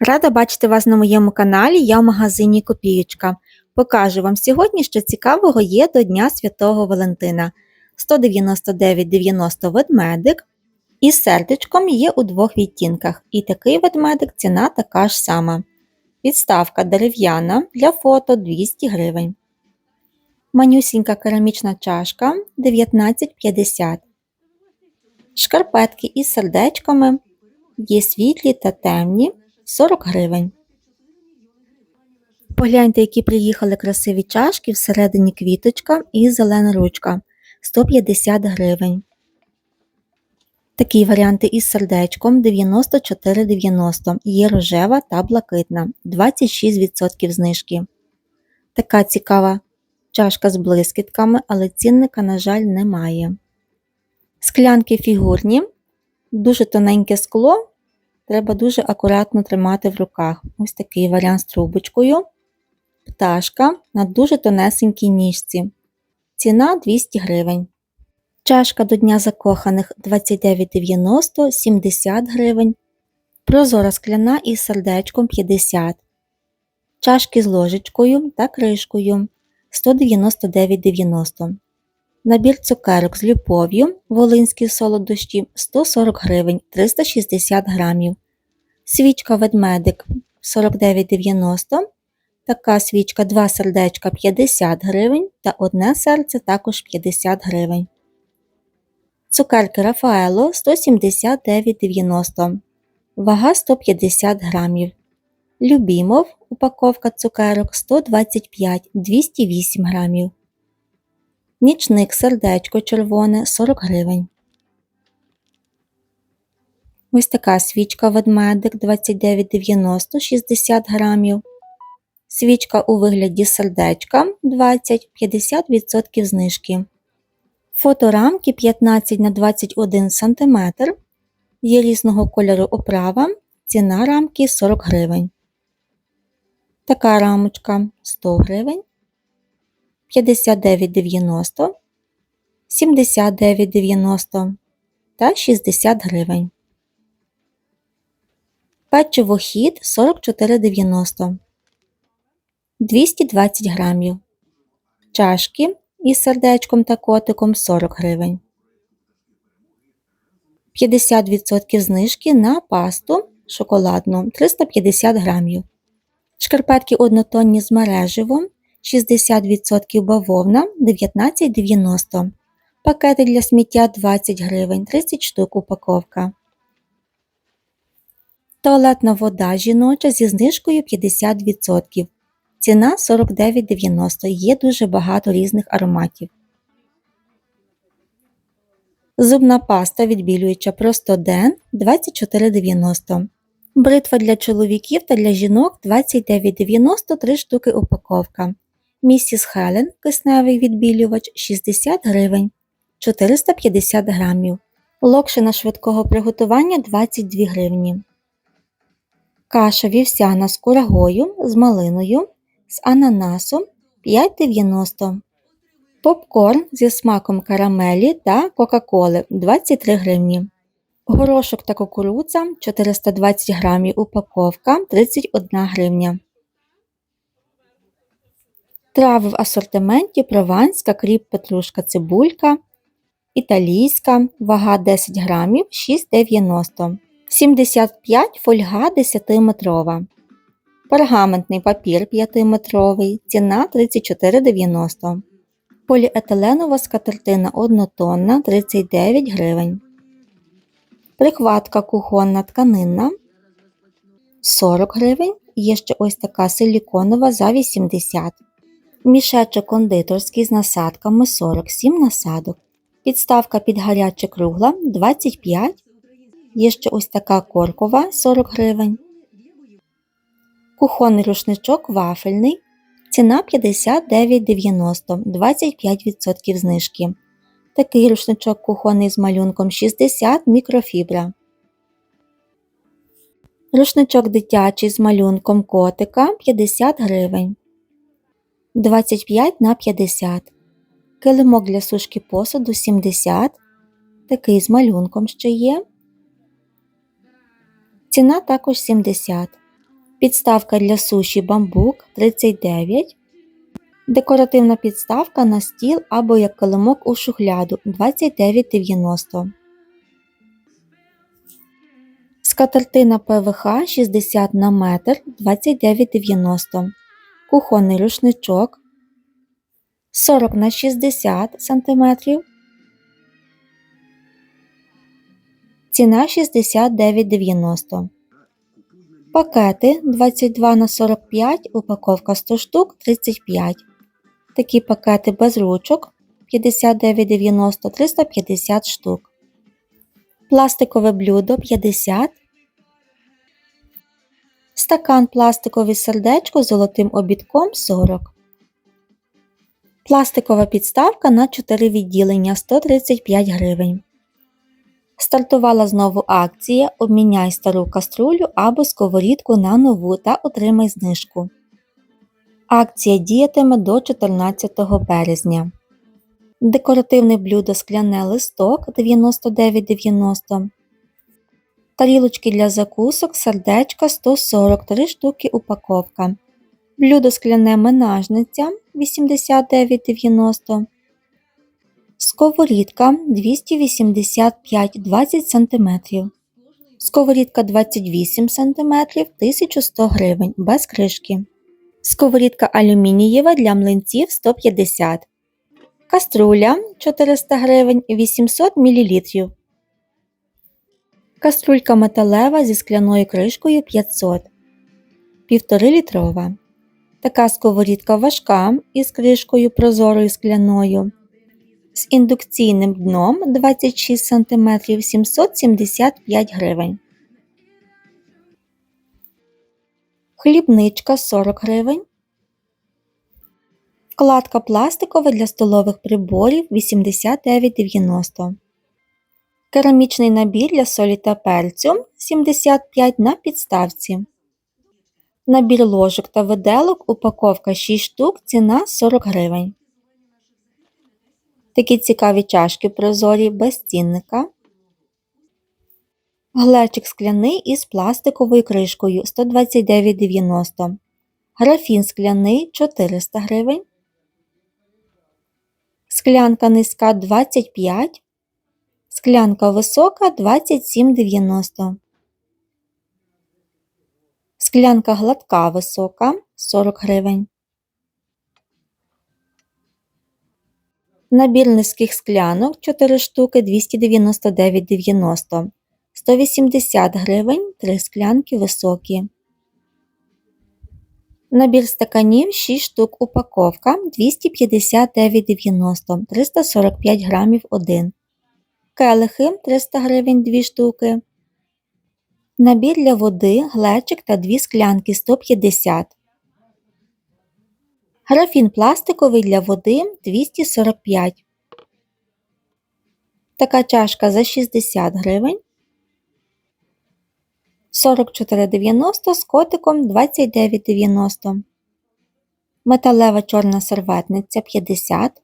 Рада бачити вас на моєму каналі, я в магазині Копієчка. Покажу вам сьогодні, що цікавого є до Дня Святого Валентина. 199,90 ведмедик і сердечком є у двох відтінках. І такий ведмедик ціна така ж сама. Підставка дерев'яна для фото 200 гривень. Манюсінька керамічна чашка 19,50. Шкарпетки із сердечками є світлі та темні 40 гривень. Погляньте, які приїхали красиві чашки, всередині квіточка і зелена ручка 150 гривень. Такі варіанти із сердечком 94,90 є рожева та блакитна 26% знижки. Така цікава чашка з блискітками, але цінника, на жаль, немає. Склянки фігурні, дуже тоненьке скло, треба дуже акуратно тримати в руках. Ось такий варіант з трубочкою. Пташка на дуже тонесенькій ніжці. Ціна 200 гривень. Чашка до Дня закоханих 29,90 70 гривень. Прозора скляна із сердечком 50 Чашки з ложечкою та кришкою 199,90 Набір цукерок з любов'ю волинські солодощі 140 гривень 360 грамів. Свічка ведмедик 49,90 Така свічка 2 сердечка 50 гривень та одне серце також 50 гривень. Цукерки Рафаело 179,90 Вага 150 грамів. Любімов упаковка цукерок 125 208 грамів. Нічник сердечко червоне 40 гривень. Ось така свічка ведмедик 29,90 60 грамів. Свічка у вигляді сердечка 20-50% знижки. Фоторамки 15 на 21 см. Є різного кольору оправа. Ціна рамки 40 гривень. Така рамочка 100 гривень. 59,90, 79,90 та 60 гривень. Печиво хід 44,90 220 грамів. Чашки із сердечком та котиком 40 гривень. 50% знижки на пасту шоколадну 350 грамів. Шкарпетки однотонні з мереживом 60% бавовна 19,90 Пакети для сміття 20 гривень 30 штук упаковка. Туалетна вода жіноча зі знижкою 50%. Ціна 49,90 Є дуже багато різних ароматів. Зубна паста відбілююча Простоден 24,90 Бритва для чоловіків та для жінок 29,90 3 штуки упаковка. Місіс Хелен кисневий відбілювач 60 гривень 450 грамів. Локшина швидкого приготування 22 гривні. Каша вівсяна з курагою, з малиною, з ананасом 5,90 Попкорн зі смаком карамелі та Кока-Коли 23 гривні. Горошок та кукурудза 420 грамів упаковка 31 гривня. Трави в асортименті прованська, кріп, петрушка, цибулька, італійська, вага 10 грамів 6,90 75 фольга 10-метрова. Пергаментний папір 5-метровий, ціна 34,90 Поліетиленова скатертина однотонна 39 гривень. Прихватка кухонна тканинна 40 гривень. Є ще ось така силіконова за 80 Мішечок кондитерський з насадками 47 насадок. Підставка під гаряче кругла 25 Є ще ось така коркова 40 гривень. Кухонний рушничок вафельний. Ціна 59,90 25% знижки. Такий рушничок кухонний з малюнком 60 мікрофібра. Рушничок дитячий з малюнком котика 50 гривень. 25 на 50. Килимок для сушки посуду 70. Такий з малюнком ще є. Ціна також 70. Підставка для суші бамбук 39. Декоративна підставка на стіл або як килимок у шухляду 29,90. Скатертина ПВХ 60 на метр 29,90. Кухонний рушничок 40 на 60 см. Ціна 69,90. Пакети 22 на 45, упаковка 100 штук 35. Такі пакети без ручок 59,90 350 штук. Пластикове блюдо 50. Стакан пластикове сердечко з золотим обідком 40. Пластикова підставка на 4 відділення 135 гривень. Стартувала знову акція Обміняй стару каструлю або сковорідку на нову та отримай знижку. Акція діятиме до 14 березня. Декоративне блюдо скляне листок 99,90. Тарілочки для закусок сердечка 143 штуки упаковка. Блюдо скляне менажниця 89,90. Сковорідка 285 20 см. Сковорідка 28 см 1100 гривень без кришки. Сковорідка алюмінієва для млинців 150 Каструля 400 гривень 800 мл. Каструлька металева зі скляною кришкою 500 1,5 літрова. Така сковорідка важка із кришкою прозорою скляною. З індукційним дном 26 см 775 гривень. Хлібничка 40 гривень. Вкладка пластикова для столових приборів 89,90. Керамічний набір для солі та перцю 75 на підставці. Набір ложок та виделок упаковка 6 штук, ціна 40 гривень. Такі цікаві чашки прозорі без цінника. Глечик скляний із пластиковою кришкою 129,90. Графін скляний 400 гривень. Склянка низька 25. Склянка висока 27,90. Склянка гладка висока 40 гривень. Набір низьких склянок 4 штуки 299,90. 180 гривень 3 склянки високі. Набір стаканів 6 штук упаковка 259,90 345 грамів 1. Келихи 300 гривень 2 штуки. Набір для води, глечик та 2 склянки 150. Графін пластиковий для води 245. Така чашка за 60 гривень. 44,90 з котиком 29,90. Металева чорна серветниця 50.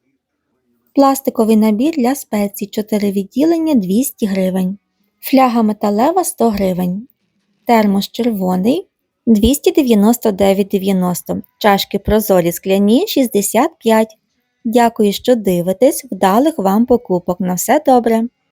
Пластиковий набір для спецій 4 відділення 200 гривень. Фляга металева 100 гривень. Термос червоний 299,90. Чашки прозорі скляні 65. Дякую, що дивитесь. Вдалих вам покупок. На все добре!